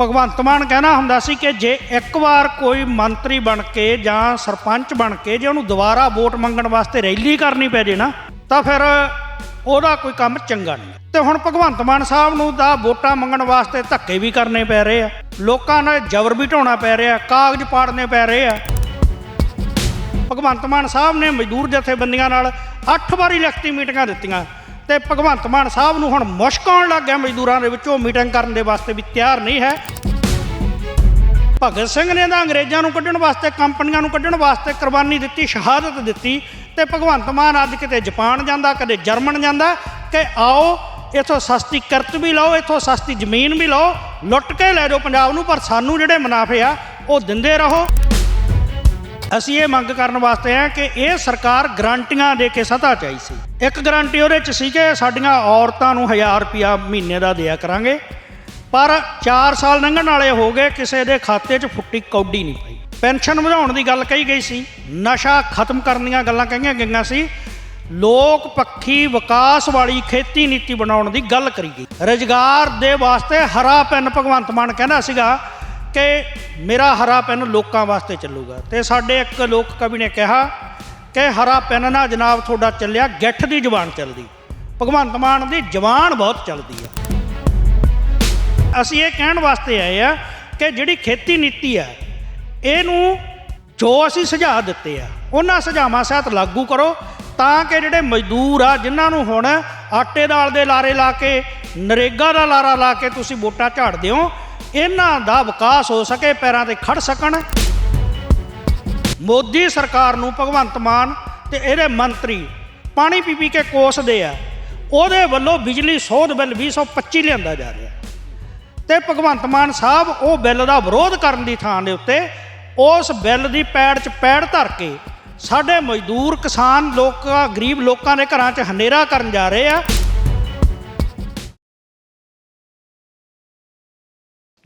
ਭਗਵੰਤ ਮਾਨ ਕਹਿਣਾ ਹੁੰਦਾ ਸੀ ਕਿ ਜੇ ਇੱਕ ਵਾਰ ਕੋਈ ਮੰਤਰੀ ਬਣ ਕੇ ਜਾਂ ਸਰਪੰਚ ਬਣ ਕੇ ਜੇ ਉਹਨੂੰ ਦੁਬਾਰਾ ਵੋਟ ਮੰਗਣ ਵਾਸਤੇ ਰੈਲੀ ਕਰਨੀ ਪੈ ਜੇ ਨਾ, ਤਾਂ ਫਿਰ ਉਹਦਾ ਕੋਈ ਕੰਮ ਚੰਗਾ ਨਹੀਂ। ਤੇ ਹੁਣ ਭਗਵੰਤ ਮਾਨ ਸਾਹਿਬ ਨੂੰ ਤਾਂ ਵੋਟਾਂ ਮੰਗਣ ਵਾਸਤੇ ਧੱਕੇ ਵੀ ਕਰਨੇ ਪੈ ਰਹੇ ਆ, ਲੋਕਾਂ ਨਾਲ ਜ਼ਬਰ ਵੀ ਢਾਉਣਾ ਪੈ ਰਿਹਾ, ਕਾਗਜ਼ ਪਾੜਨੇ ਪੈ ਰਹੇ ਆ। ਭਗਵੰਤ ਮਾਨ ਸਾਹਿਬ ਨੇ ਮਜ਼ਦੂਰ ਜਥੇਬੰਦੀਆਂ ਨਾਲ 8 ਵਾਰੀ ਲਿਖਤੀ ਮੀਟਿੰਗਾਂ ਦਿੱਤੀਆਂ ਤੇ ਭਗਵੰਤ ਮਾਨ ਸਾਹਿਬ ਨੂੰ ਹੁਣ ਮੁਸ਼ਕ ਆਉਣ ਲੱਗ ਗਿਆ ਮਜ਼ਦੂਰਾਂ ਦੇ ਵਿੱਚੋਂ, ਮੀਟਿੰਗ ਕਰਨ ਦੇ ਵਾਸਤੇ ਵੀ ਤਿਆਰ ਨਹੀਂ ਹੈ। ਭਗਤ ਸਿੰਘ ਨੇ ਤਾਂ ਅੰਗਰੇਜ਼ਾਂ ਨੂੰ ਕੱਢਣ ਵਾਸਤੇ, ਕੰਪਨੀਆਂ ਨੂੰ ਕੱਢਣ ਵਾਸਤੇ ਕੁਰਬਾਨੀ ਦਿੱਤੀ, ਸ਼ਹਾਦਤ ਦਿੱਤੀ ਤੇ ਭਗਵੰਤ ਮਾਨ ਅੱਜ ਕਿਤੇ ਜਾਪਾਨ ਜਾਂਦਾ, ਕਦੇ ਜਰਮਨ ਜਾਂਦਾ, ਕਿ ਆਓ, ਇਥੋਂ ਸਸਤੀ ਕਿਰਤ ਵੀ ਲਓ, ਇਥੋਂ ਸਸਤੀ ਜ਼ਮੀਨ ਵੀ ਲਓ, ਲੁੱਟ ਕੇ ਲੈ ਜਾਓ ਪੰਜਾਬ ਨੂੰ, ਪਰ ਸਾਨੂੰ ਜਿਹੜੇ ਮੁਨਾਫੇ ਆ, ਉਹ ਦਿੰਦੇ ਰਹੋ। ਅਸੀਂ ਇਹ ਮੰਗ ਕਰਨ ਵਾਸਤੇ ਆ ਕਿ ਇਹ ਸਰਕਾਰ ਗਰੰਟੀਆਂ ਦੇ ਕੇ ਸਤਾ ਚਾਹੀ ਸੀ। ਇੱਕ ਗਰੰਟੀ ਉਹਦੇ ਚ ਸੀ ਕਿ ਸਾਡੀਆਂ ਔਰਤਾਂ ਨੂੰ 1000 ਰੁਪਿਆ ਮਹੀਨੇ ਦਾ ਦਿਆ ਕਰਾਂਗੇ, ਪਰ 4 ਸਾਲ ਲੰਘਣ ਵਾਲੇ ਹੋ ਗਏ, ਕਿਸੇ ਦੇ ਖਾਤੇ 'ਚ ਫੁੱਟੀ ਕੌਡੀ ਨਹੀਂ ਪਈ। ਪੈਨਸ਼ਨ ਵਧਾਉਣ ਦੀ ਗੱਲ ਕਹੀ ਗਈ ਸੀ, ਨਸ਼ਾ ਖਤਮ ਕਰਨ ਦੀਆਂ ਗੱਲਾਂ ਕਹੀਆਂ ਗਈਆਂ ਸੀ, ਲੋਕ ਪੱਖੀ ਵਿਕਾਸ ਵਾਲੀ ਖੇਤੀ ਨੀਤੀ ਬਣਾਉਣ ਦੀ ਗੱਲ ਕਰੀ ਗਈ। ਰੁਜ਼ਗਾਰ ਦੇ ਵਾਸਤੇ ਹਰਾ ਪੈਨ ਭਗਵੰਤ ਮਾਨ ਕਹਿੰਦਾ ਸੀਗਾ ਕਿ ਮੇਰਾ ਹਰਾ ਪੈਨ ਲੋਕਾਂ ਵਾਸਤੇ ਚੱਲੂਗਾ। ਤੇ ਸਾਡੇ ਇੱਕ ਲੋਕ ਕਵੀ ਨੇ ਕਿਹਾ ਕਿ ਹਰਾ ਪੈਨ ਨਾ ਜਨਾਬ ਤੁਹਾਡਾ ਚੱਲਿਆ, ਗਿੱਠ ਦੀ ਜ਼ੁਬਾਨ ਚੱਲਦੀ। ਭਗਵੰਤ ਮਾਨ ਦੀ ਜ਼ੁਬਾਨ ਬਹੁਤ ਚੱਲਦੀ ਆ। ਅਸੀਂ ਇਹ ਕਹਿਣ ਵਾਸਤੇ ਆਏ ਆ ਕਿ ਜਿਹੜੀ ਖੇਤੀ ਨੀਤੀ ਆ, ਇਹਨੂੰ ਜੋ ਅਸੀਂ ਸੁਝਾਅ ਦਿੱਤੇ ਆ, ਉਹਨਾਂ ਸੁਝਾਵਾਂ ਸਹਿਤ ਲਾਗੂ ਕਰੋ ਤਾਂ ਕਿ ਜਿਹੜੇ ਮਜ਼ਦੂਰ ਆ, ਜਿਨ੍ਹਾਂ ਨੂੰ ਹੁਣ ਆਟੇ ਦਾਲ ਦੇ ਲਾਰੇ ਲਾ ਕੇ, ਨਰੇਗਾ ਦਾ ਲਾਰਾ ਲਾ ਕੇ ਤੁਸੀਂ ਵੋਟਾਂ ਝਾੜਦੇ ਹੋ ਇਹਨਾਂ ਦਾ ਵਿਕਾਸ ਹੋ ਸਕੇ, ਪੈਰਾਂ ਤੇ ਖੜ ਸਕਣ। ਮੋਦੀ ਸਰਕਾਰ ਨੂੰ ਭਗਵੰਤ ਮਾਨ ਤੇ ਇਹਦੇ ਮੰਤਰੀ ਪਾਣੀ ਪੀ ਪੀ ਕੇ ਕੋਸਦੇ ਆ। ਉਹਦੇ ਵੱਲੋਂ ਬਿਜਲੀ ਸੋਧ ਬਿੱਲ 2025 ਲਿਆਂਦਾ ਜਾ ਰਿਹਾ। ਤੇ ਭਗਵੰਤ ਮਾਨ ਸਾਹਿਬ ਉਹ ਬਿੱਲ ਦਾ ਵਿਰੋਧ ਕਰਨ ਦੀ ਥਾਂ ਦੇ ਉੱਤੇ ਉਸ ਬਿੱਲ ਦੀ ਪੈੜ 'ਚ ਪੈੜ ਧਰ ਕੇ ਸਾਡੇ ਮਜ਼ਦੂਰ ਕਿਸਾਨ ਲੋਕ, ਗਰੀਬ ਲੋਕਾਂ ਦੇ ਘਰਾਂ 'ਚ ਹਨੇਰਾ ਕਰਨ ਜਾ ਰਹੇ ਆ।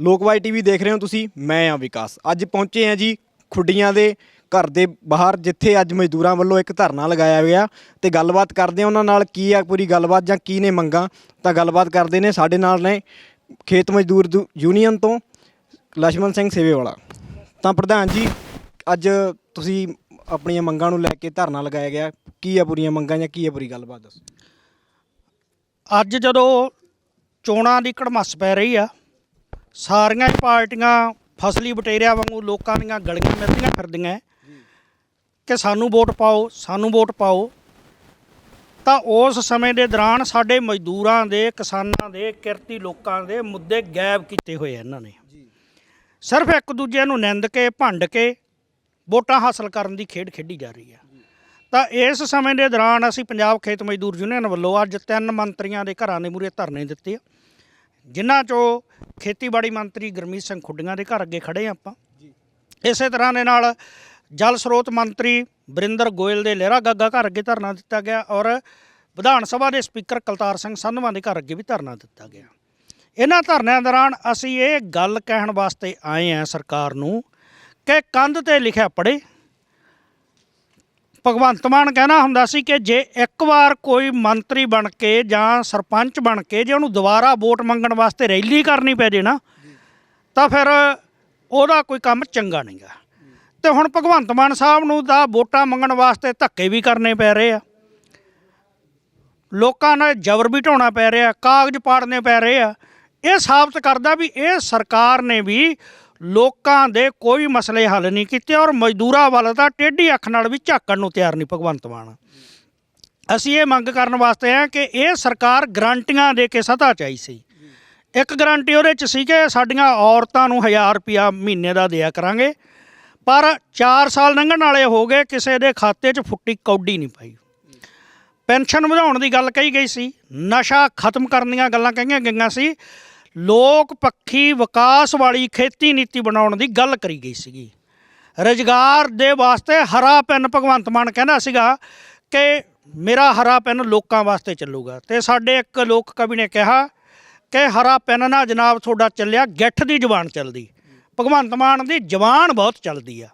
ਲੋਕ ਲੋਕਵਾਈ ਟੀਵੀ ਦੇਖ ਰਹੇ ਹੋ ਤੁਸੀਂ, ਮੈਂ ਆ ਵਿਕਾਸ। ਅੱਜ ਪਹੁੰਚੇ ਆ ਜੀ ਖੁੱਡੀਆਂ ਦੇ ਘਰ ਦੇ ਬਾਹਰ, ਜਿੱਥੇ ਅੱਜ ਮਜ਼ਦੂਰਾਂ ਵੱਲੋਂ ਇੱਕ ਧਰਨਾ ਲਗਾਇਆ ਗਿਆ ਤੇ ਗੱਲਬਾਤ ਕਰਦੇ ਆ ਉਹਨਾਂ ਨਾਲ ਕੀ ਆ ਪੂਰੀ ਗੱਲਬਾਤ ਜਾਂ ਕੀ ਨੇ ਮੰਗਾ, ਤਾਂ ਗੱਲਬਾਤ ਕਰਦੇ ਨੇ ਸਾਡੇ ਨਾਲ ਨੇ ਖੇਤ ਮਜ਼ਦੂਰ ਦੂ- ਯੂਨੀਅਨ ਤੋਂ ਲਛਮਣ ਸਿੰਘ ਸੇਵੇ ਵਾਲਾ ਤਾਂ ਪ੍ਰਧਾਨ ਜੀ, ਅੱਜ ਤੁਸੀਂ ਆਪਣੀਆਂ ਮੰਗਾਂ ਨੂੰ ਲੈ ਕੇ ਧਰਨਾ ਲਗਾਇਆ ਗਿਆ। ਕੀ ਆ ਪੂਰੀਆਂ ਮੰਗਾਂ ਜਾਂ ਕੀ ਆ ਪੂਰੀ ਗੱਲਬਾਤ ਦੱਸੋ? ਅੱਜ ਜਦੋਂ ਚੋਣਾਂ ਦੀ ਕੜਮਸ ਪੈ ਰਹੀ ਆ ਸਾਰੀਆਂ ਹੀ ਪਾਰਟੀਆਂ ਫਸਲੀ ਬਟੇਰਿਆਂ ਵਾਂਗੂ ਲੋਕਾਂ ਦੀਆਂ ਗਲੀਆਂ ਮਿਲਦੀਆਂ ਫਿਰਦੀਆਂ। ਕਿ ਸਾਨੂੰ ਵੋਟ ਪਾਓ ਸਾਨੂੰ ਵੋਟ ਪਾਓ। ਤਾਂ ਉਸ ਸਮੇਂ ਦੇ ਦੌਰਾਨ ਸਾਡੇ ਮਜ਼ਦੂਰਾਂ ਦੇ ਕਿਸਾਨਾਂ ਦੇ ਕਿਰਤੀ ਲੋਕਾਂ ਦੇ ਮੁੱਦੇ ਗਾਇਬ ਕੀਤੇ ਹੋਏ ਇਹਨਾਂ ਨੇ। ਸਿਰਫ ਇੱਕ ਦੂਜੇ ਨੂੰ ਨਿੰਦ ਕੇ ਭੰਡ ਕੇ ਵੋਟਾਂ ਹਾਸਲ ਕਰਨ ਦੀ ਖੇਡ ਖੇਡੀ ਜਾ ਰਹੀ ਹੈ ਤਾਂ ਇਸ ਸਮੇਂ ਦੇ ਦੌਰਾਨ ਅਸੀਂ ਪੰਜਾਬ ਖੇਤ ਮਜ਼ਦੂਰ ਯੂਨੀਅਨ ਵੱਲੋਂ ਅੱਜ ਤਿੰਨ ਮੰਤਰੀਆਂ ਦੇ ਘਰਾਂ ਦੇ ਮੂਹਰੇ ਧਰਨੇ ਦਿੱਤੇ ਆ ਜਿਨ੍ਹਾਂ 'ਚੋਂ ਖੇਤੀਬਾੜੀ ਮੰਤਰੀ ਗੁਰਮੀਤ ਸਿੰਘ ਖੁੱਡੀਆਂ ਦੇ ਘਰ ਅੱਗੇ ਖੜੇ ਆ ਆਪਾਂ। ਇਸੇ ਤਰ੍ਹਾਂ ਦੇ ਨਾਲ ਜਲ ਸਰੋਤ ਮੰਤਰੀ ਬਰਿੰਦਰ ਗੋਇਲ ਦੇ ਲਹਿਰਾ ਗੱਗਾ ਘਰ ਅੱਗੇ ਧਰਨਾ ਦਿੱਤਾ ਗਿਆ ਔਰ ਵਿਧਾਨ ਸਭਾ ਦੇ ਸਪੀਕਰ ਕਲਤਾਰ ਸਿੰਘ ਸੰਧਵਾਂ ਦੇ ਘਰ ਅੱਗੇ ਵੀ ਧਰਨਾ ਦਿੱਤਾ ਗਿਆ। ਇਹਨਾਂ ਧਰਨਿਆਂ ਦੌਰਾਨ ਅਸੀਂ ਇਹ ਗੱਲ ਕਹਿਣ ਵਾਸਤੇ ਆਏ ਆ ਸਰਕਾਰ ਨੂੰ ਕਿ ਕੰਧ ਤੇ ਲਿਖਿਆ ਪੜੇ ਭਗਵੰਤ ਮਾਨ ਕਹਿਣਾ ਹੁੰਦਾ ਸੀ ਕਿ ਜੇ ਇੱਕ ਵਾਰ ਕੋਈ ਮੰਤਰੀ ਬਣ ਕੇ ਜਾਂ ਸਰਪੰਚ ਬਣ ਕੇ ਜੇ ਉਹਨੂੰ ਦੁਬਾਰਾ ਵੋਟ ਮੰਗਣ ਵਾਸਤੇ ਰੈਲੀ ਕਰਨੀ ਪੈ ਜੇ ਨਾ, ਤਾਂ ਫਿਰ ਉਹਦਾ ਕੋਈ ਕੰਮ ਚੰਗਾ ਨਹੀਂਗਾ। ਤੇ ਹੁਣ ਭਗਵੰਤ ਮਾਨ ਸਾਹਿਬ ਨੂੰ ਤਾਂ ਵੋਟਾਂ ਮੰਗਣ ਵਾਸਤੇ ਧੱਕੇ ਵੀ ਕਰਨੇ ਪੈ ਰਹੇ ਆ। ਲੋਕਾਂ ਨਾਲ ਜ਼ਬਰ ਵੀ ਢਾਉਣਾ ਪੈ ਰਿਹਾ, ਕਾਗਜ਼ ਪਾੜਨੇ ਪੈ ਰਹੇ ਆ। ਇਹ ਸਾਬਤ ਕਰਦਾ ਵੀ ਇਹ ਸਰਕਾਰ ਨੇ ਵੀ ਲੋਕਾਂ ਦੇ ਕੋਈ ਮਸਲੇ ਹੱਲ ਨਹੀਂ ਕੀਤੇ ਔਰ ਮਜ਼ਦੂਰਾਂ ਵੱਲ ਤਾਂ ਟੇਢੀ ਅੱਖ ਨਾਲ ਵੀ ਝਾਕਣ ਨੂੰ ਤਿਆਰ ਨਹੀਂ, ਭਗਵੰਤ ਮਾਨ। ਅਸੀਂ ਇਹ ਮੰਗ ਕਰਨ ਵਾਸਤੇ ਆ ਕਿ ਇਹ ਸਰਕਾਰ ਗਰੰਟੀਆਂ ਦੇ ਕੇ ਸਤਾ ਚਾਹੀ ਸੀ। ਇੱਕ ਗਰੰਟੀ ਉਹਦੇ ਚ ਸੀ ਕਿ ਸਾਡੀਆਂ ਔਰਤਾਂ ਨੂੰ 1000 ਰੁਪਿਆ ਮਹੀਨੇ ਦਾ ਦਿਆ ਕਰਾਂਗੇ, ਪਰ 4 ਸਾਲ ਲੰਘਣ ਵਾਲੇ ਹੋ ਗਏ, ਕਿਸੇ ਦੇ ਖਾਤੇ 'ਚ ਫੁੱਟੀ ਕੌਡੀ ਨਹੀਂ ਪਾਈ। ਪੈਨਸ਼ਨ ਵਧਾਉਣ ਦੀ ਗੱਲ ਕਹੀ ਗਈ ਸੀ, ਨਸ਼ਾ ਖਤਮ ਕਰਨ ਦੀਆਂ ਗੱਲਾਂ ਕਹੀਆਂ ਗਈਆਂ ਸੀ ਲੋਕ ਪੱਖੀ ਵਿਕਾਸ ਵਾਲੀ ਖੇਤੀ ਨੀਤੀ ਬਣਾਉਣ ਦੀ ਗੱਲ ਕਰੀ ਗਈ ਸੀਗੀ। ਰੁਜ਼ਗਾਰ ਦੇ ਵਾਸਤੇ ਹਰਾ ਪੈਨ ਭਗਵੰਤ ਮਾਨ ਕਹਿੰਦਾ ਸੀਗਾ ਕਿ ਮੇਰਾ ਹਰਾ ਪੈਨ ਲੋਕਾਂ ਵਾਸਤੇ ਚੱਲੂਗਾ। ਤੇ ਸਾਡੇ ਇੱਕ ਲੋਕ ਕਵੀ ਨੇ ਕਿਹਾ ਕਿ ਹਰਾ ਪੈਨ ਨਾ ਜਨਾਬ ਤੁਹਾਡਾ ਚੱਲਿਆ, ਗਿੱਠ ਦੀ ਜ਼ੁਬਾਨ ਚੱਲਦੀ। ਭਗਵੰਤ ਮਾਨ ਦੀ ਜ਼ੁਬਾਨ ਬਹੁਤ ਚੱਲਦੀ ਆ।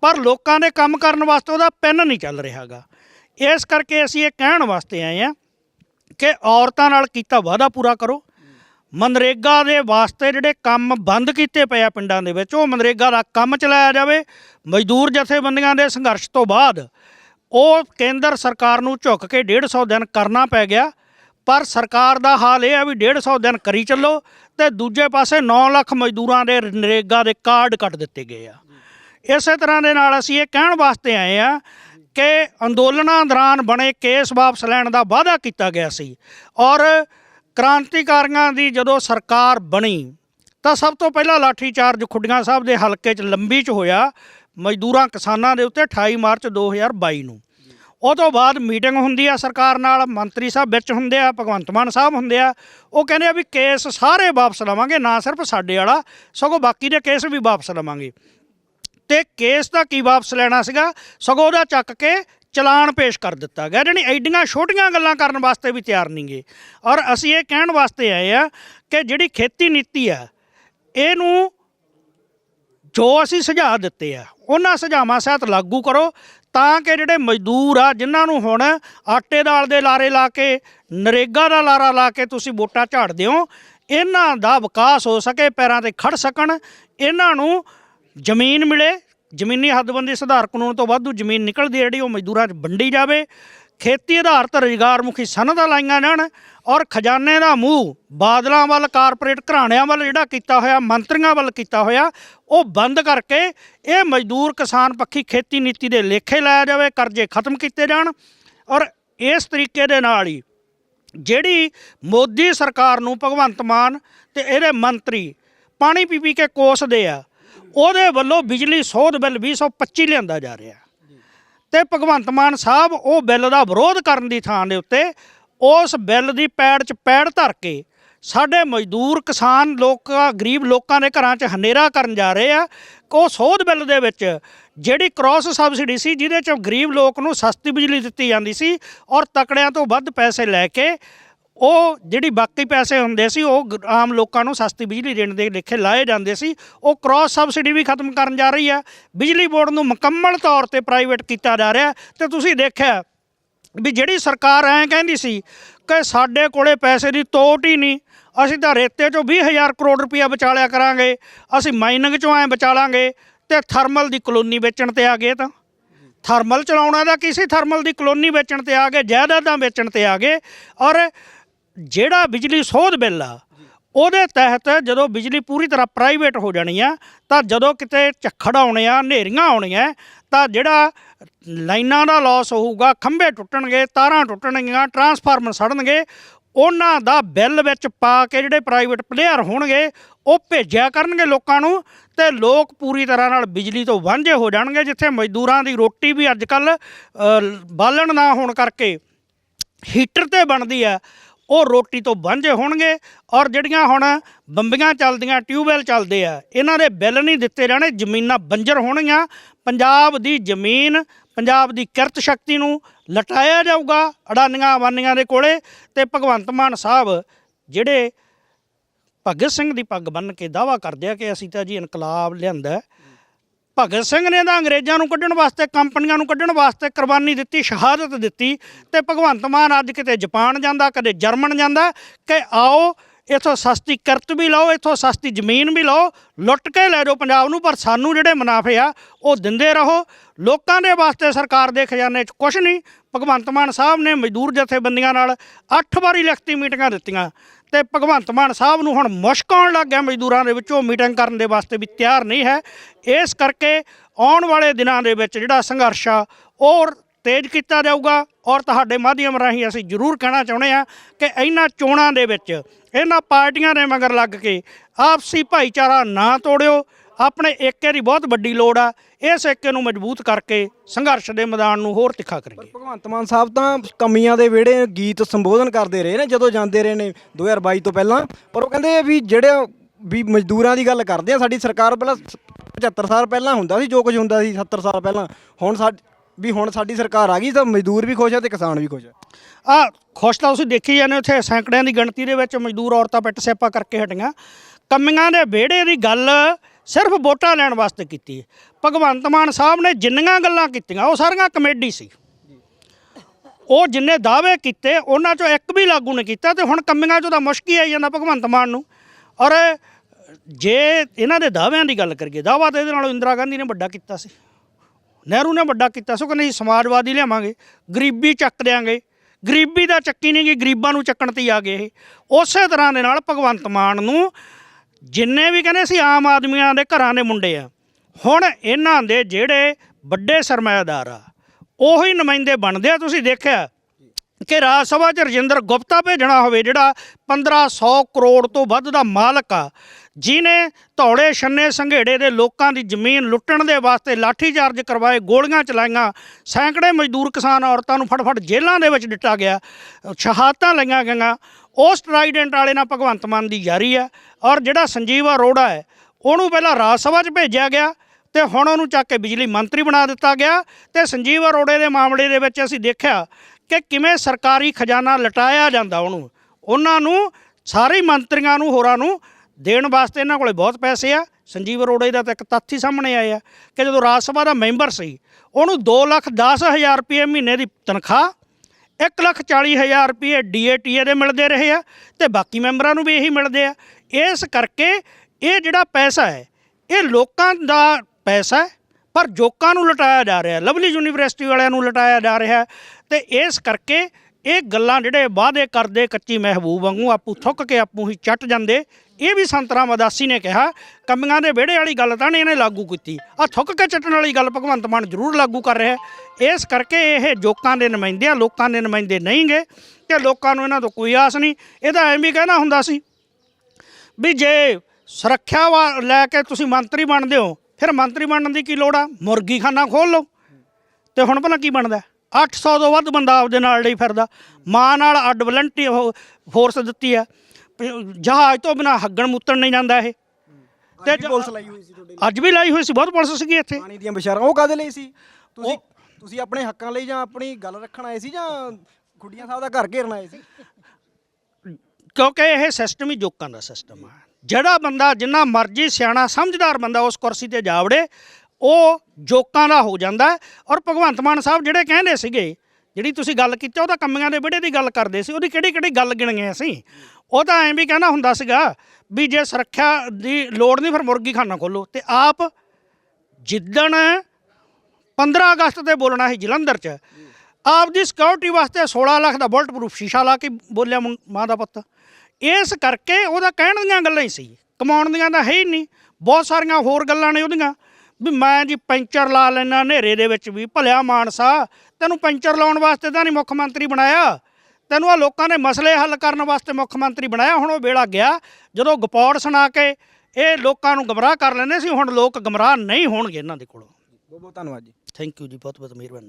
ਪਰ ਲੋਕਾਂ ਦੇ ਕੰਮ ਕਰਨ ਵਾਸਤੇ ਉਹਦਾ ਪੈਨ ਨਹੀਂ ਚੱਲ ਰਿਹਾਗਾ। ਇਸ ਕਰਕੇ ਅਸੀਂ ਇਹ ਕਹਿਣ ਵਾਸਤੇ ਆਏ ਆ ਕਿ ਔਰਤਾਂ ਨਾਲ ਕੀਤਾ ਵਾਅਦਾ ਪੂਰਾ ਕਰੋ ਮਨਰੇਗਾ ਦੇ ਵਾਸਤੇ ਜਿਹੜੇ ਕੰਮ ਬੰਦ ਕੀਤੇ ਪਏ ਆ ਪਿੰਡਾਂ ਦੇ ਵਿੱਚ, ਉਹ ਮਨਰੇਗਾ ਦਾ ਕੰਮ ਚਲਾਇਆ ਜਾਵੇ, ਮਜ਼ਦੂਰ ਜਥੇਬੰਦੀਆਂ ਦੇ ਸੰਘਰਸ਼ ਤੋਂ ਬਾਅਦ। ਉਹ ਕੇਂਦਰ ਸਰਕਾਰ ਨੂੰ ਝੁੱਕ ਕੇ 150 ਦਿਨ ਕਰਨਾ ਪੈ ਗਿਆ, ਪਰ ਸਰਕਾਰ ਦਾ ਹਾਲ ਇਹ ਆ ਵੀ 150 ਦਿਨ ਕਰੀ ਚੱਲੋ ਤੇ ਦੂਜੇ ਪਾਸੇ 9 ਲੱਖ ਮਜ਼ਦੂਰਾਂ ਦੇ ਨਰੇਗਾ ਦੇ ਕਾਰਡ ਕੱਟ ਦਿੱਤੇ ਗਏ ਆ। ਇਸੇ ਤਰ੍ਹਾਂ ਦੇ ਨਾਲ ਅਸੀਂ ਇਹ ਕਹਿਣ ਵਾਸਤੇ ਆਏ ਆ ਕਿ ਅੰਦੋਲਨਾਂ ਦੌਰਾਨ ਬਣੇ ਕੇਸ ਵਾਪਸ ਲੈਣ ਦਾ ਵਾਅਦਾ ਕੀਤਾ ਗਿਆ ਸੀ ਔਰ ਕ੍ਰਾਂਤੀਕਾਰੀਆਂ ਦੀ ਜਦੋਂ ਸਰਕਾਰ ਬਣੀ, ਤਾਂ ਸਭ ਤੋਂ ਪਹਿਲਾਂ ਲਾਠੀ ਚਾਰਜ ਖੁੱਡੀਆਂ ਸਾਹਿਬ ਦੇ ਹਲਕੇ 'ਚ ਲੰਬੀ 'ਚ ਹੋਇਆ, ਮਜ਼ਦੂਰਾਂ ਕਿਸਾਨਾਂ ਦੇ ਉੱਤੇ 28 ਮਾਰਚ 2022 ਨੂੰ। ਉਹ ਤੋਂ ਬਾਅਦ ਮੀਟਿੰਗ ਹੁੰਦੀ ਆ ਸਰਕਾਰ ਨਾਲ, ਮੰਤਰੀ ਸਾਹਿਬ ਵਿੱਚ ਹੁੰਦੇ ਆ, ਭਗਵੰਤ ਮਾਨ ਸਾਹਿਬ ਹੁੰਦੇ ਆ। ਉਹ ਕਹਿੰਦੇ ਆ ਵੀ ਕੇਸ ਸਾਰੇ ਵਾਪਸ ਲਵਾਂਗੇ, ਨਾ ਸਿਰਫ ਸਾਡੇ ਵਾਲਾ, ਸਗੋਂ ਬਾਕੀ ਦੇ ਕੇਸ ਵੀ ਵਾਪਸ ਲਵਾਂਗੇ। ਤੇ ਕੇਸ ਦਾ ਕੀ ਵਾਪਸ ਲੈਣਾ ਸੀਗਾ? ਸਗੋਂ ਉਹਦਾ ਚੱਕ ਕੇ ਚਲਾਨ ਪੇਸ਼ ਕਰ ਦਿੱਤਾ ਗਿਆ, ਜਾਣੀ ਐਡੀਆਂ ਛੋਟੀਆਂ ਗੱਲਾਂ ਕਰਨ ਵਾਸਤੇ ਵੀ ਤਿਆਰ ਨਹੀਂਗੇ। ਔਰ ਅਸੀਂ ਇਹ ਕਹਿਣ ਵਾਸਤੇ ਆਏ ਆ ਕਿ ਜਿਹੜੀ ਖੇਤੀ ਨੀਤੀ ਆ, ਇਹਨੂੰ ਜੋ ਅਸੀਂ ਸੁਝਾਅ ਦਿੱਤੇ ਆ, ਉਹਨਾਂ ਸੁਝਾਵਾਂ ਸਹਿਤ ਲਾਗੂ ਕਰੋ ਤਾਂ ਕਿ ਜਿਹੜੇ ਮਜ਼ਦੂਰ ਆ, ਜਿਨ੍ਹਾਂ ਨੂੰ ਹੁਣ ਆਟੇ ਦਾਲ ਦੇ ਲਾਰੇ ਲਾ ਕੇ, ਨਰੇਗਾ ਦਾ ਲਾਰਾ ਲਾ ਕੇ ਤੁਸੀਂ ਵੋਟਾਂ ਝਾੜਦੇ ਹੋ ਇਹਨਾਂ ਦਾ ਵਿਕਾਸ ਹੋ ਸਕੇ, ਪੈਰਾਂ ਤੇ ਖੜ ਸਕਣ, ਇਹਨਾਂ ਨੂੰ ਜ਼ਮੀਨ ਮਿਲੇ ਜ਼ਮੀਨੀ ਹੱਦਬੰਦੀ ਸੁਧਾਰ ਕਾਨੂੰਨ ਤੋਂ ਵਾਧੂ ਜ਼ਮੀਨ ਨਿਕਲਦੀ ਹੈ ਜਿਹੜੀ ਉਹ ਮਜ਼ਦੂਰਾਂ 'ਚ ਵੰਡੀ ਜਾਵੇ। ਖੇਤੀ ਆਧਾਰਿਤ ਰੁਜ਼ਗਾਰ ਮੁਖੀ ਸਨਅਤਾਂ ਲਾਈਆਂ ਜਾਣ ਔਰ ਖਜ਼ਾਨੇ ਦਾ ਮੂੰਹ ਬਾਦਲਾਂ ਵੱਲ, ਕਾਰਪੋਰੇਟ ਘਰਾਣਿਆਂ ਵੱਲ ਜਿਹੜਾ ਕੀਤਾ ਹੋਇਆ, ਮੰਤਰੀਆਂ ਵੱਲ ਕੀਤਾ ਹੋਇਆ, ਉਹ ਬੰਦ ਕਰਕੇ ਇਹ ਮਜ਼ਦੂਰ ਕਿਸਾਨ ਪੱਖੀ ਖੇਤੀ ਨੀਤੀ ਦੇ ਲੇਖੇ ਲਾਇਆ ਜਾਵੇ, ਕਰਜ਼ੇ ਖਤਮ ਕੀਤੇ ਜਾਣ ਔਰ ਇਸ ਤਰੀਕੇ ਦੇ ਨਾਲ ਹੀ ਜਿਹੜੀ ਮੋਦੀ ਸਰਕਾਰ ਨੂੰ ਭਗਵੰਤ ਮਾਨ ਤੇ ਇਹਦੇ ਮੰਤਰੀ ਪਾਣੀ ਪੀ ਪੀ ਕੇ ਕੋਸਦੇ ਆ ਉਹਦੇ ਵੱਲੋਂ ਬਿਜਲੀ ਸੋਧ ਬਿੱਲ 2025 ਲਿਆਂਦਾ ਜਾ ਰਿਹਾ। ਤੇ ਭਗਵੰਤ ਮਾਨ ਸਾਹਿਬ ਉਹ ਬਿੱਲ ਦਾ ਵਿਰੋਧ ਕਰਨ ਦੀ ਥਾਂ ਦੇ ਉੱਤੇ ਉਸ ਬਿੱਲ ਦੀ ਪੈੜ 'ਚ ਪੈੜ ਧਰ ਕੇ ਸਾਡੇ ਮਜ਼ਦੂਰ ਕਿਸਾਨ ਲੋਕ, ਗਰੀਬ ਲੋਕਾਂ ਦੇ ਘਰਾਂ 'ਚ ਹਨੇਰਾ ਕਰਨ ਜਾ ਰਹੇ ਆ। ਉਹ ਸੋਧ ਬਿੱਲ ਦੇ ਵਿੱਚ ਜਿਹੜੀ ਕ੍ਰਾਸ ਸਬਸਿਡੀ ਸੀ, ਜਿਹਦੇ 'ਚ ਗਰੀਬ ਲੋਕ ਨੂੰ ਸਸਤੀ ਬਿਜਲੀ ਦਿੱਤੀ ਜਾਂਦੀ ਸੀ ਔਰ ਤਕੜਿਆਂ ਤੋਂ ਵੱਧ ਪੈਸੇ ਲੈ ਕੇ ਉਹ ਜਿਹੜੀ ਬਾਕੀ ਪੈਸੇ ਹੁੰਦੇ ਸੀ, ਉਹ ਗ- ਆਮ ਲੋਕਾਂ ਨੂੰ ਸਸਤੀ ਬਿਜਲੀ ਦੇਣ ਦੇ ਲੇਖੇ ਲਾਏ ਜਾਂਦੇ ਸੀ, ਉਹ ਕ੍ਰਾਸ ਸਬਸਿਡੀ ਵੀ ਖਤਮ ਕਰਨ ਜਾ ਰਹੀ ਹੈ। ਬਿਜਲੀ ਬੋਰਡ ਨੂੰ ਮੁਕੰਮਲ ਤੌਰ ਤੇ ਪ੍ਰਾਈਵੇਟ ਕੀਤਾ ਜਾ ਰਿਹਾ ਤੇ ਤੁਸੀਂ ਦੇਖਿਆ ਵੀ ਜਿਹੜੀ ਸਰਕਾਰ ਐਂ ਕਹਿੰਦੀ ਸੀ ਕਿ ਸਾਡੇ ਕੋਲੇ ਪੈਸੇ ਦੀ ਤੋਟ ਹੀ ਨਹੀਂ, ਅਸੀਂ ਤਾਂ ਰੇਤੇ ਚੋਂ 20000 ਕਰੋੜ ਰੁਪਇਆ ਬਚਾ ਲਿਆ ਕਰਾਂਗੇ, ਅਸੀਂ ਮਾਈਨਿੰਗ ਚੋਂ ਐਂ ਬਚਾ ਲਾਂਗੇ ਤੇ ਥਰਮਲ ਦੀ ਕਲੋਨੀ ਵੇਚਣ ਤੇ ਆ ਗਏ ਤਾਂ। ਥਰਮਲ ਚਲਾਉਣਾ ਦਾ ਕਿਸੇ ਥਰਮਲ ਦੀ ਕਲੋਨੀ ਵੇਚਣ ਤੇ ਆ ਗਏ, ਜਾਇਦਾਦਾਂ ਵੇਚਣ ਤੇ ਆ ਗਏ ਔਰ ਜਿਹੜਾ ਬਿਜਲੀ ਸੋਧ ਬਿੱਲ ਆ, ਉਹਦੇ ਤਹਿਤ ਜਦੋਂ ਬਿਜਲੀ ਪੂਰੀ ਤਰ੍ਹਾਂ ਪ੍ਰਾਈਵੇਟ ਹੋ ਜਾਣੀ ਆ, ਤਾਂ ਜਦੋਂ ਕਿਤੇ ਝੱਖੜ ਆਉਣੇ ਆ, ਹਨੇਰੀਆਂ ਆਉਣੀਆਂ, ਤਾਂ ਜਿਹੜਾ ਲਾਈਨਾਂ ਦਾ ਲਾਸ ਹੋਊਗਾ, ਖੰਭੇ ਟੁੱਟਣਗੇ, ਤਾਰਾਂ ਟੁੱਟਣਗੀਆਂ ਟਰਾਂਸਫਾਰਮਰ ਸੜਨਗੇ, ਉਹਨਾਂ ਦਾ ਬਿੱਲ ਵਿੱਚ ਪਾ ਕੇ ਜਿਹੜੇ ਪ੍ਰਾਈਵੇਟ ਪਲੇਅਰ ਹੋਣਗੇ, ਉਹ ਭੇਜਿਆ ਕਰਨਗੇ ਲੋਕਾਂ ਨੂੰ, ਤੇ ਲੋਕ ਪੂਰੀ ਤਰ੍ਹਾਂ ਨਾਲ ਬਿਜਲੀ ਤੋਂ ਵਾਂਝੇ ਹੋ ਜਾਣਗੇ, ਜਿੱਥੇ ਮਜ਼ਦੂਰਾਂ ਦੀ ਰੋਟੀ ਵੀ ਅੱਜ ਕੱਲ ਬਾਲਣ ਨਾ ਹੋਣ ਕਰਕੇ, ਹੀਟਰ ਤੇ ਬਣਦੀ ਆ ਉਹ ਰੋਟੀ ਤੋਂ ਵਾਂਝੇ ਹੋਣਗੇ ਔਰ ਜਿਹੜੀਆਂ ਹੁਣ ਬੰਬੀਆਂ ਚੱਲਦੀਆਂ, ਟਿਊਬਵੈਲ ਚੱਲਦੇ ਆ, ਇਹਨਾਂ ਦੇ ਬਿੱਲ ਨਹੀਂ ਦਿੱਤੇ ਜਾਣੇ, ਜ਼ਮੀਨਾਂ ਬੰਜਰ ਹੋਣਗੀਆਂ। ਪੰਜਾਬ ਦੀ ਜ਼ਮੀਨ, ਪੰਜਾਬ ਦੀ ਕਿਰਤ ਸ਼ਕਤੀ ਨੂੰ ਲਟਾਇਆ ਜਾਊਗਾ ਅਡਾਨੀਆਂ ਅਵਾਨੀਆਂ ਦੇ ਕੋਲੇ ਤੇ ਭਗਵੰਤ ਮਾਨ ਸਾਹਿਬ ਜਿਹੜੇ ਭਗਤ ਸਿੰਘ ਦੀ ਪੱਗ ਬੰਨ੍ਹ ਕੇ ਦਾਵਾ ਕਰਦੇ ਆ ਕਿ ਅਸੀਂ ਤਾਂ ਜੀ ਇਨਕਲਾਬ ਲਿਆਂਦਾ ਭਗਤ ਸਿੰਘ ਨੇ ਤਾਂ ਅੰਗਰੇਜ਼ਾਂ ਨੂੰ ਕੱਢਣ ਵਾਸਤੇ, ਕੰਪਨੀਆਂ ਨੂੰ ਕੱਢਣ ਵਾਸਤੇ ਕੁਰਬਾਨੀ ਦਿੱਤੀ, ਸ਼ਹਾਦਤ ਦਿੱਤੀ ਤੇ ਭਗਵੰਤ ਮਾਨ ਅੱਜ ਕਿਤੇ ਜਾਪਾਨ ਜਾਂਦਾ, ਕਦੇ ਜਰਮਨ ਜਾਂਦਾ, ਕਿ ਆਓ ਇਥੋਂ ਸਸਤੀ ਕਿਰਤ ਵੀ ਲਓ, ਇਥੋਂ ਸਸਤੀ ਜ਼ਮੀਨ ਵੀ ਲਓ, ਲੁੱਟ ਕੇ ਲੈ ਜਾਓ ਪੰਜਾਬ ਨੂੰ, ਪਰ ਸਾਨੂੰ ਜਿਹੜੇ ਮੁਨਾਫੇ ਆ, ਉਹ ਦਿੰਦੇ ਰਹੋ। ਲੋਕਾਂ ਦੇ ਵਾਸਤੇ ਸਰਕਾਰ ਦੇ ਖਜ਼ਾਨੇ 'ਚ ਕੁਝ ਨਹੀਂ। ਭਗਵੰਤ ਮਾਨ ਸਾਹਿਬ ਨੇ ਮਜ਼ਦੂਰ ਜਥੇਬੰਦੀਆਂ ਨਾਲ 8 ਵਾਰੀ ਲਿਖਤੀ ਮੀਟਿੰਗਾਂ ਦਿੱਤੀਆਂ ਤੇ ਭਗਵੰਤ ਮਾਨ ਸਾਹਿਬ ਨੂੰ ਹੁਣ ਮੁਸ਼ਕ ਆਉਣ ਲੱਗ ਗਿਆ। ਮਜ਼ਦੂਰਾਂ ਦੇ ਵਿੱਚੋਂ ਮੀਟਿੰਗ ਕਰਨ ਦੇ ਵਾਸਤੇ ਵੀ ਤਿਆਰ ਨਹੀਂ ਹੈ। ਇਸ ਕਰਕੇ ਆਉਣ ਵਾਲੇ ਦਿਨਾਂ ਦੇ ਵਿੱਚ ਜਿਹੜਾ ਸੰਘਰਸ਼ ਆ, ਉਹ ਤੇਜ਼ ਕੀਤਾ ਜਾਊਗਾ ਔਰ ਤੁਹਾਡੇ ਮਾਧਿਅਮ ਰਾਹੀਂ ਅਸੀਂ ਜ਼ਰੂਰ ਕਹਿਣਾ ਚਾਹੁੰਦੇ ਆ ਕਿ ਇਹਨਾਂ ਚੋਣਾਂ ਦੇ ਵਿੱਚ, ਇਹਨਾਂ ਪਾਰਟੀਆਂ ਦੇ ਮਗਰ ਲੱਗ ਕੇ ਆਪਸੀ ਭਾਈਚਾਰਾ ਨਾ ਤੋੜਿਓ। ਆਪਣੇ ਏਕੇ ਦੀ ਬਹੁਤ ਵੱਡੀ ਲੋੜ ਆ। ਇਸ ਏਕੇ ਨੂੰ ਮਜ਼ਬੂਤ ਕਰਕੇ ਸੰਘਰਸ਼ ਦੇ ਮੈਦਾਨ ਨੂੰ ਹੋਰ ਤਿੱਖਾ ਕਰੀਏ। ਭਗਵੰਤ ਮਾਨ ਸਾਹਿਬ ਤਾਂ ਕਮੀਆਂ ਦੇ ਵਿਹੜੇ ਗੀਤ ਸੰਬੋਧਨ ਕਰਦੇ ਰਹੇ ਨੇ, ਜਦੋਂ ਜਾਂਦੇ ਰਹੇ ਨੇ 2022 ਤੋਂ ਪਹਿਲਾਂ। ਪਰ ਉਹ ਕਹਿੰਦੇ ਵੀ ਜਿਹੜੇ ਵੀ ਮਜ਼ਦੂਰਾਂ ਦੀ ਗੱਲ ਕਰਦੇ ਆ, ਸਾਡੀ ਸਰਕਾਰ ਪਹਿਲਾਂ 75 ਸਾਲ ਪਹਿਲਾਂ ਹੁੰਦਾ ਸੀ, ਜੋ ਕੁਝ ਹੁੰਦਾ ਸੀ 70 ਸਾਲ ਪਹਿਲਾਂ। ਹੁਣ ਸਾਡ ਵੀ ਹੁਣ ਸਾਡੀ ਸਰਕਾਰ ਆ ਗਈ ਤਾਂ ਮਜ਼ਦੂਰ ਵੀ ਖੁਸ਼ ਹੈ ਤੇ ਕਿਸਾਨ ਵੀ ਖੁਸ਼ ਹੈ ਆ ਖੁਸ਼ ਤਾਂ ਤੁਸੀਂ ਦੇਖੀ ਜਾਂਦੇ ਹੋ ਸੈਂਕੜਿਆਂ ਦੀ ਗਿਣਤੀ ਦੇ ਵਿੱਚ ਮਜ਼ਦੂਰ ਔਰਤਾਂ ਪਿੱਟ ਸਿਆਪਾ ਕਰਕੇ ਹਟੀਆਂ। ਕਮੀਆਂ ਦੇ ਵਿਹੜੇ ਦੀ ਗੱਲ ਸਿਰਫ ਵੋਟਾਂ ਲੈਣ ਵਾਸਤੇ ਕੀਤੀ ਹੈ। ਭਗਵੰਤ ਮਾਨ ਸਾਹਿਬ ਨੇ ਜਿੰਨੀਆਂ ਗੱਲਾਂ ਕੀਤੀਆਂ, ਉਹ ਸਾਰੀਆਂ ਕਮੇਡੀ ਸੀ। ਉਹ ਜਿੰਨੇ ਦਾਅਵੇ ਕੀਤੇ, ਉਹਨਾਂ ਚੋਂ ਇੱਕ ਵੀ ਲਾਗੂ ਨਹੀਂ ਕੀਤਾ ਤੇ ਹੁਣ ਕੰਮੀਆਂ ਚੋਂ ਤਾਂ ਮੁਸ਼ਕ ਹੀ ਆਈ ਜਾਂਦਾ ਭਗਵੰਤ ਮਾਨ ਨੂੰ। ਔਰ ਜੇ ਇਹਨਾਂ ਦੇ ਦਾਅਵਿਆਂ ਦੀ ਗੱਲ ਕਰੀਏ, ਦਾਅਵਾ ਤਾਂ ਇਹਦੇ ਨਾਲੋਂ ਇੰਦਰਾ ਗਾਂਧੀ ਨੇ ਵੱਡਾ ਕੀਤਾ ਸੀ। ਨਹਿਰੂ ਨੇ ਵੱਡਾ ਕੀਤਾ ਸੋ ਕਹਿੰਦੇ ਅਸੀਂ ਸਮਾਜਵਾਦੀ ਲਿਆਵਾਂਗੇ, ਗਰੀਬੀ ਚੱਕ ਦਿਆਂਗੇ। ਗਰੀਬੀ ਦਾ ਚੱਕੀ ਨਹੀਂ ਗਈ ਗਰੀਬਾਂ ਨੂੰ ਚੱਕਣ ਤੇ ਹੀ ਆ ਗਏ ਇਹ। ਉਸੇ ਤਰ੍ਹਾਂ ਦੇ ਨਾਲ ਭਗਵੰਤ ਮਾਨ ਨੂੰ ਜਿੰਨੇ ਵੀ ਕਹਿੰਦੇ ਸੀ ਆਮ ਆਦਮੀਆਂ ਦੇ ਘਰਾਂ ਦੇ ਮੁੰਡੇ ਆ, ਹੁਣ ਇਹਨਾਂ ਦੇ ਜਿਹੜੇ ਵੱਡੇ ਸਰਮਾਇਦਾਰ ਆ, ਉਹੀ ਨੁਮਾਇੰਦੇ ਬਣਦੇ ਆ। ਤੁਸੀਂ ਦੇਖਿਆ ਕਿ ਰਾਜ ਸਭਾ 'ਚ ਰਜਿੰਦਰ ਗੁਪਤਾ ਭੇਜਣਾ ਹੋਵੇ, ਜਿਹੜਾ 1500 ਕਰੋੜ ਤੋਂ ਵੱਧ ਦਾ ਮਾਲਕ ਆ ਜਿਨੇ ਧੌਲੇ ਛੰਨੇ, ਸੰਘੇੜੇ ਦੇ ਲੋਕਾਂ ਦੀ ਜ਼ਮੀਨ ਲੁੱਟਣ ਦੇ ਵਾਸਤੇ ਲਾਠੀਚਾਰਜ ਕਰਵਾਏ, ਗੋਲੀਆਂ ਚਲਾਈਆਂ, ਸੈਂਕੜੇ ਮਜ਼ਦੂਰ ਕਿਸਾਨ ਔਰਤਾਂ ਨੂੰ ਫਟਫਟ ਜੇਲ੍ਹਾਂ ਦੇ ਵਿੱਚ ਦਿੱਤਾ ਗਿਆ, ਸ਼ਹਾਦਤਾਂ ਲਈਆਂ ਗਈਆਂ। ਉਸ ਟਰਾਈਡੈਂਟ ਵਾਲੇ ਨਾਲ ਭਗਵੰਤ ਮਾਨ ਦੀ ਯਾਰੀ ਆ ਔਰ ਜਿਹੜਾ ਸੰਜੀਵ ਅਰੋੜਾ ਹੈ, ਉਹਨੂੰ ਪਹਿਲਾਂ ਰਾਜ ਸਭਾ 'ਚ ਭੇਜਿਆ ਗਿਆ ਤੇ ਹੁਣ ਉਹਨੂੰ ਚੱਕ ਕੇ ਬਿਜਲੀ ਮੰਤਰੀ ਬਣਾ ਦਿੱਤਾ ਗਿਆ ਤੇ ਸੰਜੀਵ ਅਰੋੜੇ ਦੇ ਮਾਮਲੇ ਦੇ ਵਿੱਚ ਅਸੀਂ ਦੇਖਿਆ ਕਿ ਕਿਵੇਂ ਸਰਕਾਰੀ ਖਜ਼ਾਨਾ ਲਟਾਇਆ ਜਾਂਦਾ ਉਹਨੂੰ। ਉਹਨਾਂ ਨੂੰ, ਸਾਰੇ ਮੰਤਰੀਆਂ ਨੂੰ, ਹੋਰਾਂ ਨੂੰ ਦੇਣ ਵਾਸਤੇ ਇਹਨਾਂ ਕੋਲੇ ਬਹੁਤ ਪੈਸੇ ਆ। ਸੰਜੀਵ ਅਰੋੜੇ ਦਾ ਤਾਂ ਇੱਕ ਤੱਥ ਹੀ ਸਾਹਮਣੇ ਆਇਆ ਕਿ ਜਦੋਂ ਰਾਜ ਸਭਾ ਦਾ ਮੈਂਬਰ ਸੀ, ਉਹਨੂੰ 2 ਲੱਖ 10 ਹਜ਼ਾਰ ਰੁਪਏ ਮਹੀਨੇ ਦੀ ਤਨਖਾਹ, ਇੱਕ ਲੱਖ ਚਾਲੀ ਹਜ਼ਾਰ ਰੁਪਏ ਡੀਏਟੀਏ ਦੇ ਮਿਲਦੇ ਰਹੇ ਆ ਤੇ ਬਾਕੀ ਮੈਂਬਰਾਂ ਨੂੰ ਵੀ ਇਹੀ ਮਿਲਦੇ ਆ। ਇਸ ਕਰਕੇ ਇਹ ਜਿਹੜਾ ਪੈਸਾ ਹੈ, ਇਹ ਲੋਕਾਂ ਦਾ ਪੈਸਾ ਹੈ, ਪਰ ਜੋਕਾਂ ਨੂੰ ਲਟਾਇਆ ਜਾ ਰਿਹਾ, ਲਵਲੀ ਯੂਨੀਵਰਸਿਟੀ ਵਾਲਿਆਂ ਨੂੰ ਲਟਾਇਆ ਜਾ ਰਿਹਾ। ਤੇ ਇਸ ਕਰਕੇ ਇਹ ਗੱਲਾਂ ਜਿਹੜੇ ਵਾਅਦੇ ਕਰਦੇ ਕੱਚੀ ਮਹਿਬੂਬ ਵਾਂਗੂ, ਆਪੂ ਥੁੱਕ ਕੇ ਆਪੂ ਹੀ ਚੱਟ ਜਾਂਦੇ, ਇਹ ਵੀ ਸੰਤਰਾ ਮਦਾਸੀ ਨੇ ਕਿਹਾ, ਕੰਮੀਆਂ ਦੇ ਵਿਹੜੇ ਵਾਲੀ ਗੱਲ ਤਾਂ ਨਹੀਂ ਇਹਨੇ ਲਾਗੂ ਕੀਤੀ। ਆ ਥੁੱਕ ਕੇ ਚੱਟਣ ਵਾਲੀ ਗੱਲ ਭਗਵੰਤ ਮਾਨ ਜ਼ਰੂਰ ਲਾਗੂ ਕਰ ਰਿਹਾ ਇਸ ਕਰਕੇ ਇਹ ਜੋਕਾਂ ਦੇ ਨੁਮਾਇੰਦੇ ਆ, ਲੋਕਾਂ ਦੇ ਨੁਮਾਇੰਦੇ ਨਹੀਂਗੇ ਤੇ ਲੋਕਾਂ ਨੂੰ ਇਹਨਾਂ ਤੋਂ ਕੋਈ ਆਸ ਨਹੀਂ। ਇਹ ਤਾਂ ਐਵੇਂ ਹੀ ਕਹਿਣਾ ਹੁੰਦਾ ਸੀ ਵੀ ਜੇ ਸੁਰੱਖਿਆ ਵਾ- ਲੈ ਕੇ ਤੁਸੀਂ ਮੰਤਰੀ ਬਣਦੇ ਹੋ, ਫਿਰ ਮੰਤਰੀ ਬਣਨ ਦੀ ਕੀ ਲੋੜ ਆ? ਮੁਰਗੀ ਖਾਨਾ ਖੋਲ ਲਓ। ਤੇ ਹੁਣ ਭਲਾ ਕੀ ਬਣਦਾ? 800 ਤੋਂ ਵੱਧ ਬੰਦਾ ਆਪਦੇ ਨਾਲ ਲਈ ਫਿਰਦਾ। ਮਾਂ ਨਾਲ ਅੱਡ ਵਲੰਟੀ ਫੋਰਸ ਦਿੱਤੀ ਆ ਪ- ਜਹਾਜ਼ ਤੋਂ ਬਿਨਾ ਹੱਗਣ ਮੁੱਤਣ ਨਹੀਂ ਜਾਂਦਾ ਇਹ। ਤੇ ਪੁਲਿਸ ਲਾਈ ਹੋਈ ਸੀ ਤੁਹਾਡੇ ਅੱਜ ਵੀ ਲਾਈ ਹੋਈ ਸੀ ਬਹੁਤ ਪੁਲਿਸ ਸੀਗੀ ਇੱਥੇ। ਪਾਣੀ ਦੀਆਂ ਬਿਸ਼ਾਰਾਂ ਉਹ ਕਾਦੇ ਲਈ ਸੀ? ਤੁਸੀਂ ਤੁਸੀਂ ਆਪਣੇ ਹੱਕਾਂ ਲਈ ਜਾਂ ਆਪਣੀ ਗੱਲ ਰੱਖਣ ਆਏ ਸੀ ਜਾਂ ਖੁੱਡੀਆਂ ਸਾਹਿਬ ਦਾ ਘਰ ਘੇਰਨ ਆਏ ਸੀ? ਕਿਉਂਕਿ ਇਹ ਸਿਸਟਮ ਹੀ ਜੋਕਾਂ ਦਾ ਸਿਸਟਮ ਆ। ਜਿਹੜਾ ਬੰਦਾ ਜਿੰਨਾ ਮਰਜ਼ੀ ਸਿਆਣਾ ਸਮਝਦਾਰ ਬੰਦਾ ਉਸ ਕੁਰਸੀ ਤੇ ਜਾਵੜੇ ਉਹ ਜੋਕਾਂ ਦਾ ਹੋ ਜਾਂਦਾ ਔਰ ਭਗਵੰਤ ਮਾਨ ਸਾਹਿਬ ਜਿਹੜੇ ਕਹਿੰਦੇ ਸੀਗੇ, ਜਿਹੜੀ ਤੁਸੀਂ ਗੱਲ ਕੀਤੀ, ਉਹ ਤਾਂ ਕੰਮੀਆਂ ਦੇ ਵਿਹੜੇ ਦੀ ਗੱਲ ਕਰਦੇ ਸੀ, ਉਹਦੀ ਕਿਹੜੀ ਕਿਹੜੀ ਗੱਲ ਗਿਣ ਗਏ ਅਸੀਂ ਉਹ ਤਾਂ ਐਂ ਵੀ ਕਹਿੰਦਾ ਹੁੰਦਾ ਸੀਗਾ ਵੀ ਜੇ ਸੁਰੱਖਿਆ ਦੀ ਲੋੜ ਨਹੀਂ, ਫਿਰ ਮੁਰਗੀ ਖਾਨਾ ਖੋਲੋ ਤੇ ਆਪ ਜਿੱਦਣ 15 ਅਗਸਤ ਤੇ ਬੋਲਣਾ ਸੀ ਜਲੰਧਰ 'ਚ, ਆਪ ਦੀ ਸਿਕਿਉਰਿਟੀ ਵਾਸਤੇ 16 ਲੱਖ ਦਾ ਬੁਲਟ ਪ੍ਰੂਫ ਸ਼ੀਸ਼ਾ ਲਾ ਕੇ ਬੋਲਿਆ ਮੁੰ- ਮਾਂ ਦਾ ਪੁੱਤ। ਇਸ ਕਰਕੇ ਉਹਦਾ ਕਹਿਣ ਦੀਆਂ ਗੱਲਾਂ ਹੀ ਸੀ। ਕਮਾਉਣ ਦੀਆਂ ਤਾਂ ਹੈ ਹੀ ਨਹੀਂ। ਬਹੁਤ ਸਾਰੀਆਂ ਹੋਰ ਗੱਲਾਂ ਨੇ ਉਹਦੀਆਂ। ਵੀ ਮੈਂ ਜੀ ਪੈਂਚਰ ਲਾ ਲੈਣਾ ਹਨੇਰੇ ਦੇ ਵਿੱਚ ਵੀ ਭਲਿਆ ਮਾਨਸਾ ਤੈਨੂੰ ਪੈਂਚਰ ਲਾਉਣ ਵਾਸਤੇ ਤਾਂ ਨਹੀਂ ਮੁੱਖ ਮੰਤਰੀ ਬਣਾਇਆ। ਤੈਨੂੰ ਆ ਲੋਕਾਂ ਦੇ ਮਸਲੇ ਹੱਲ ਕਰਨ ਵਾਸਤੇ ਮੁੱਖ ਮੰਤਰੀ ਬਣਾਇਆ ਹੁਣ ਉਹ ਵੇਲਾ ਗਿਆ। ਜਦੋਂ ਗਪੌੜ ਸੁਣਾ ਕੇ ਇਹ ਲੋਕਾਂ ਨੂੰ ਗਮਰਾਹ ਕਰ ਲੈਂਦੇ ਸੀ ਹੁਣ ਲੋਕ ਗਮਰਾਹ ਨਹੀਂ ਹੋਣਗੇ ਇਹਨਾਂ ਦੇ ਕੋਲੋਂ। ਬਹੁਤ ਬਹੁਤ ਧੰਨਵਾਦ ਜੀ। ਥੈਂਕ ਯੂ ਜੀ ਬਹੁਤ ਬਹੁਤ ਮਿਹਰਬਾਨੀ।